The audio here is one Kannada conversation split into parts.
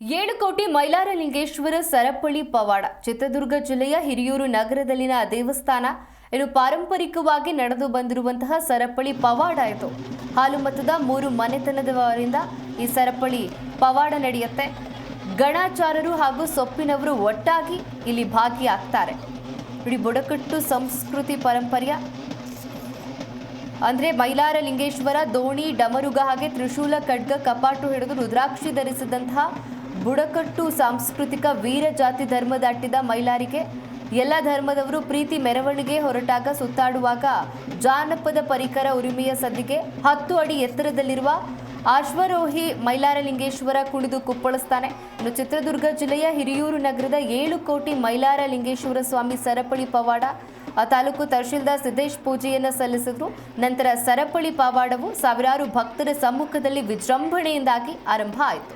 ಏಳು ಕೋಟಿ ಮೈಲಾರಲಿಂಗೇಶ್ವರ ಸರಪಳಿ ಪವಾಡ. ಚಿತ್ರದುರ್ಗ ಜಿಲ್ಲೆಯ ಹಿರಿಯೂರು ನಗರದಲ್ಲಿನ ದೇವಸ್ಥಾನ ಇನ್ನು ಪಾರಂಪರಿಕವಾಗಿ ನಡೆದು ಬಂದಿರುವಂತಹ ಸರಪಳಿ ಪವಾಡ ಇದು. ಹಾಲು ಮತದ ಮೂರು ಮನೆತನದವರಿಂದ ಈ ಸರಪಳಿ ಪವಾಡ ನಡೆಯುತ್ತೆ. ಗಣಾಚಾರರು ಹಾಗೂ ಸೊಪ್ಪಿನವರು ಒಟ್ಟಾಗಿ ಇಲ್ಲಿ ಭಾಗಿಯಾಗ್ತಾರೆ. ಇಡೀ ಬುಡಕಟ್ಟು ಸಂಸ್ಕೃತಿ ಪರಂಪರೆಯ ಅಂದ್ರೆ ಮೈಲಾರ ಲಿಂಗೇಶ್ವರ ದೋಣಿ, ಡಮರುಗ ಹಾಗೆ ತ್ರಿಶೂಲ ಖಡ್ಗ ಕಪಾಟು ಹಿಡಿದು ರುದ್ರಾಕ್ಷಿ ಧರಿಸಿದಂತಹ ಬುಡಕಟ್ಟು ಸಾಂಸ್ಕೃತಿಕ ವೀರ ಜಾತಿ ಧರ್ಮ ದಾಟಿದ ಮೈಲಾರಿಗೆ ಎಲ್ಲ ಧರ್ಮದವರು ಪ್ರೀತಿ ಮೆರವಣಿಗೆ ಹೊರಟಾಗ ಸುತ್ತಾಡುವಾಗ ಜಾನಪದ ಪರಿಕರ ಉರಿಮೆಯ ಸದ್ದಿಗೆ ಹತ್ತು ಅಡಿ ಎತ್ತರದಲ್ಲಿರುವ ಅಶ್ವರೋಹಿ ಮೈಲಾರಲಿಂಗೇಶ್ವರ ಕುಣಿದು ಕುಪ್ಪಳಿಸ್ತಾನೆ. ಇನ್ನು ಚಿತ್ರದುರ್ಗ ಜಿಲ್ಲೆಯ ಹಿರಿಯೂರು ನಗರದ ಏಳು ಕೋಟಿ ಮೈಲಾರಲಿಂಗೇಶ್ವರ ಸ್ವಾಮಿ ಸರಪಳಿ ಪವಾಡ, ಆ ತಾಲೂಕು ತಹಶೀಲ್ದಾರ್ ಸಿದ್ದೇಶ್ ಪೂಜೆಯನ್ನು ಸಲ್ಲಿಸಿದ್ರು. ನಂತರ ಸರಪಳಿ ಪವಾಡವು ಸಾವಿರಾರು ಭಕ್ತರ ಸಮ್ಮುಖದಲ್ಲಿ ವಿಜೃಂಭಣೆಯಿಂದಾಗಿ ಆರಂಭ ಆಯಿತು.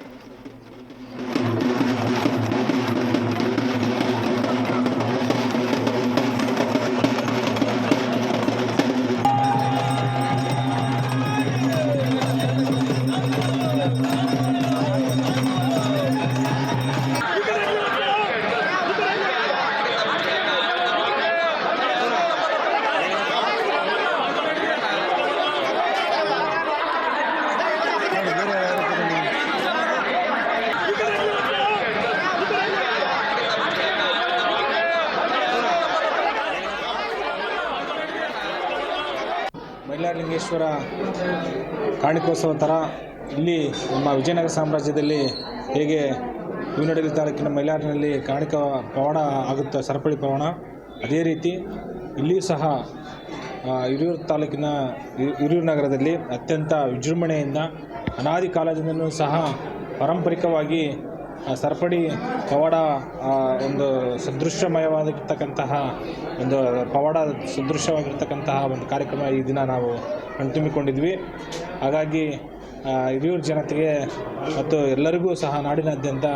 ಮೈಲಾರಲಿಂಗೇಶ್ವರ ಕಾಣಿಕೋತ್ಸವ ಥರ ಇಲ್ಲಿ ನಮ್ಮ ವಿಜಯನಗರ ಸಾಮ್ರಾಜ್ಯದಲ್ಲಿ ಹೇಗೆ ಹೂವಿನಡಗಲಿ ತಾಲೂಕಿನ ಮೈಲಾರಿನಲ್ಲಿ ಕಾಣಿಕ ಪವಾಡ ಆಗುತ್ತೆ, ಸರಪಳಿ ಪವಾಡ, ಅದೇ ರೀತಿ ಇಲ್ಲಿಯೂ ಸಹ ಹಿರಿಯೂರು ತಾಲೂಕಿನ ಹಿರಿಯೂರು ನಗರದಲ್ಲಿ ಅತ್ಯಂತ ವಿಜೃಂಭಣೆಯಿಂದ ಅನಾದಿ ಕಾಲದಿಂದಲೂ ಸಹ ಪಾರಂಪರಿಕವಾಗಿ ಆ, ಸರಪಳಿ ಪವಾಡ ಒಂದು ಸದೃಶ್ಯಮಯವಾಗಿರ್ತಕ್ಕಂತಹ ಒಂದು ಪವಾಡ ಸದೃಶ್ಯವಾಗಿರ್ತಕ್ಕಂತಹ ಒಂದು ಕಾರ್ಯಕ್ರಮ ಈ ದಿನ ನಾವು ಕಣ್ತುಂಬಿಕೊಂಡಿದ್ವಿ ಹಾಗಾಗಿ ಹಿರಿಯೂರು ಜನತೆಗೆ ಮತ್ತು ಎಲ್ಲರಿಗೂ ಸಹ ನಾಡಿನಾದ್ಯಂತ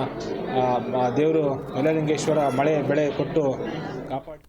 ದೇವರು ಮಲಲಿಂಗೇಶ್ವರ ಮಳೆ ಬೆಳೆ ಕೊಟ್ಟು ಕಾಪಾಡಿ